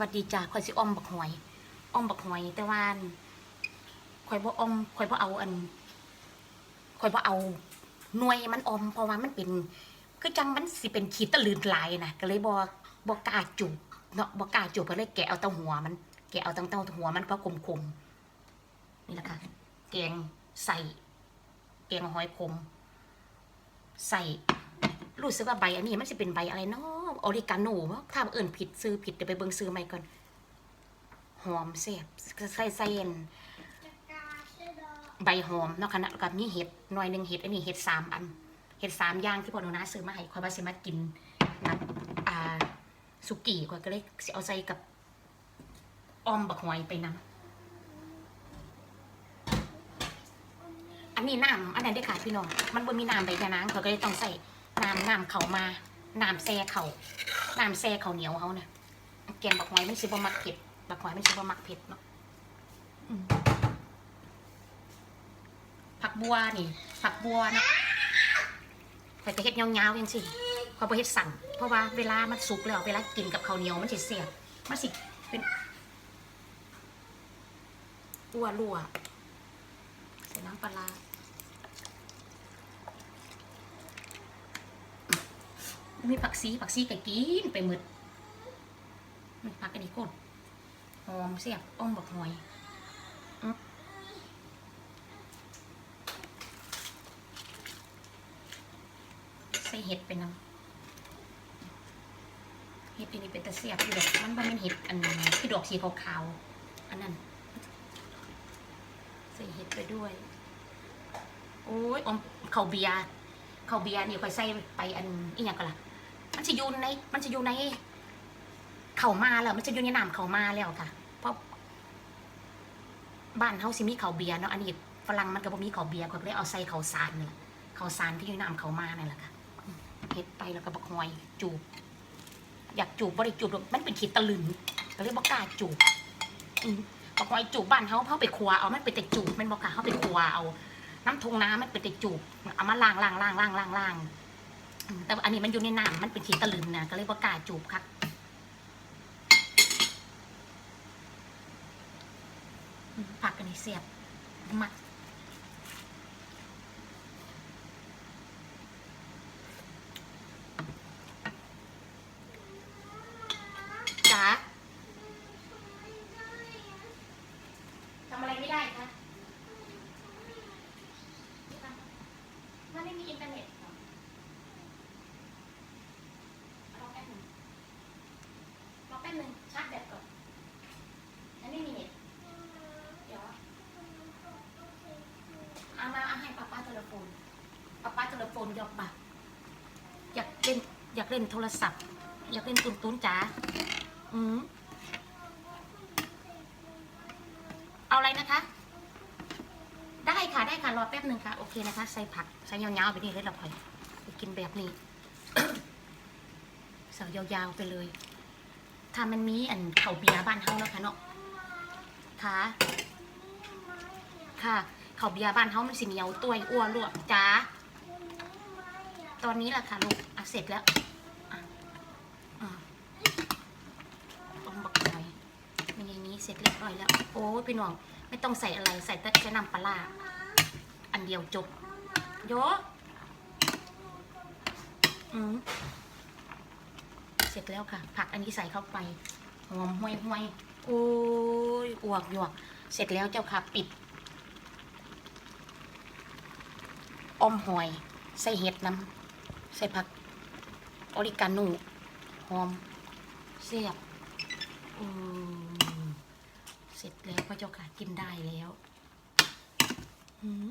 วัสดีจ้าข่อยสิอ้อมบักหอยอ้อมบักหอย แต่ว่าอั่นข่อยบ่อ้อมข่อยบ่เอาอันข่อยบ่เอาหน่วยมันออม เพราะว่ามันเป็นคือจังมันสิเป็นขีดตะลืนลายนะก็เลยบ่บ่กล้าจูบเนาะบ่กล้าจูบก็เลยแกะเอาตั้งหัวมัน แกะเอาตั้งเต้าหัวมันก็คมๆนี่แหละค่ะแกงใส่แกงหอยขมใส่รู้สึกว่าใบอันนี้มันจะเป็นใบอะไรเนาะ ออริกาโน่มั้งถ้าเอิ่นผิดซื้อผิดเดี๋ยวไปเบิ่งซื้อใหม่ก่อน หอมแซ่บใส่ใส่อันใบหอมเนาะค่ะแล้วกับนี่เห็ดหน่อยหนึ่งเห็ดอันนี้เห็ดสามอันเห็ดสามอย่างที่พ่อหนูนาซื้อมาให้คอยว่าสิมากินน้ำอ่าสุกี้คอยก็เลยเอาใส่กับออมบักหอยไปนำอันนี้น้ำอันนั้นได้อค่ะพี่น้องมันบ่มีน้ำใบยะนางเขาก็เลยต้องใส่น้ำน้ำเขามา น้ำแซ่เขาน้ำแซ่เขาเหนียวเขาเนี่ยแกงบักหอยมันสิบ่มักเผ็ดบักหอยมันสิบ่มักเผ็ดเนาะผักบัวนี่ ผักบัวนาะข่จะเฮ็ดยาวๆจังซี่ข่อเฮ็ดสั่นเพราะว่าเวลามันสุกแล้วเวลากินกับข้าวเหนียวมันสิเสียบมันสิเป็นอั่วรั่วใส่น้ำปลาร้า มีผักซีผักซีก็กินไปหมดมันผักอันนี้ก้นหอมเสียบอ้อมบักหอยอื้อใส่เห็ดไปนำเห็ดอันนี้เป็นตะเสียบอยู่ดอกมันบ่แมันเห็ดอันที่ดอกสีขาวๆอันนั้นใส่เห็ดไปด้วย โอ้ยอมขาวเบียร์ข้าวเบียร์นี่คอยใส่ไปอันอีหยังก็ล่ะ มันจะอยู่ใน มันจะอยู่ใน เขามาแล้ว มันจะอยู่ในน้ำเขามาแล้วค่ะ เพราะ บ้านเฮาสิมีเขาเบียร์เนาะ อันนี้ฝรั่งมันก็บ่มีเขาเบียร์ก็เลยเอาใส่เขาสารนี่แหละข้าสารที่อยู่ในน้ำเขามานั่นแหละค่ะเฮ็ดไปแล้วก็บักหอยจูบ อยากจูบบ่ได้จูบมันเป็นขีดตะลึงก็เลยบ่กล้าจูบบักหอยจูบบ้านเฮาเฮาไปครัวเอามันเป็นแต่จูบมันบ่ค่ะเฮาไปครัวเอา น้ำทงน้ำมันเป็นแต่จูบเอามาล้างล้างล้างล้างล้างล้าง แต่อันนี้มันอยู่ในน้ำมันเป็นขีตะลึงนะก็เลยว่ากล้าจูบครับผักอันนี้เสียบมัดจ๋าทำอะไรไม่ได้คะมันไม่มีอินเทอร์เน็ตเหรอ รอแป๊บหนึงรอแป๊บนึงชาร์จแบตก่อนอันนี้มีเน็ตเดี๋ยวเอามาเอาให้ป้าป้าโทรโฟนป้าป้าโทรโฟนยกบัตรอยากเล่นอยากเล่นโทรศัพท์ อยากเล่นตุนตุนจ๋าอืมเอาอะไรนะคะ ได้ค่ะได้ค่ะรอแป๊บหนึ่งค่ะโอเคนะคะ ใส่ผักใส่ยาวๆไปนี่เลยเราพอยไปกินแบบนี้ เสายาวๆไปเลย ถ้ามันมีอันเข่าเบียบ้านเฮาแล้วค่ะเนาะค่ะค่ะเข่าเบียบ้านเฮามันสิเหนียวตัวอ้วนลวกจ้าตอนนี้แหละค่ะลูกอะเสร็จแล้วอะอะต้มบักหอยมันอย่างนี้เสร็จเรียบร้อยแล้ว โอ้พี่น้องไม่ต้องใส่อะไรใส่แต่แค่น้ำปลาอันเดียวจบโยอืม ร็จแล้วค่ะ ผักอันนี้ใส่เข้าไปหอมห่วยห่วยๆโอ้ยอวกหยวก เสร็จแล้วเจ้าค่ะปิดออมหอย ใส่เห็ดน้ำใส่ผักออริกาโน่หอมเสียบเสร็จแล้วพระเจ้าค่ะกินได้แล้ว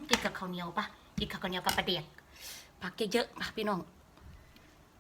กินกับข้าวเหนียวปะกินกับข้าวเหนียวกับปลาเดียกผักเยอะๆปะพี่น้อง